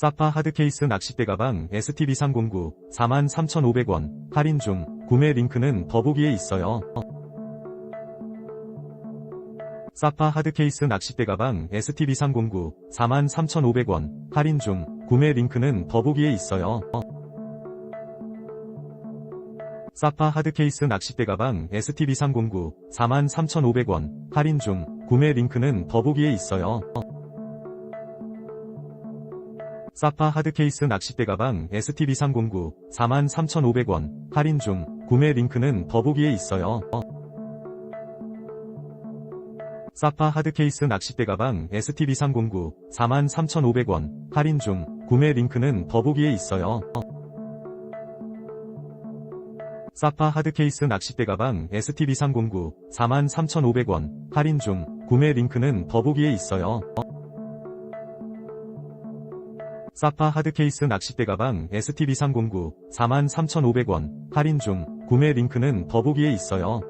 사파 하드케이스 낚싯대 가방 STB309 43,500원 할인 중 구매 링크는 더보기에 있어요. 사파 하드케이스 낚싯대 가방 STB309 43,500원 할인 중 구매 링크는 더보기에 있어요. 사파 하드케이스 낚싯대 가방 STB309 43,500원 할인 중 구매 링크는 더보기에 있어요. 사파 하드케이스 낚싯대 가방 STB309 43,500원 할인 중 구매 링크는 더보기에 있어요. 사파 하드케이스 낚싯대 가방 STB309 43,500원 할인 중 구매 링크는 더보기에 있어요. 사파 하드케이스 낚싯대 가방 STB309 43,500원 할인 중 구매 링크는 더보기에 있어요. 사파 하드케이스 낚싯대 가방 STB309 43,500원 할인 중 구매 링크는 더보기에 있어요.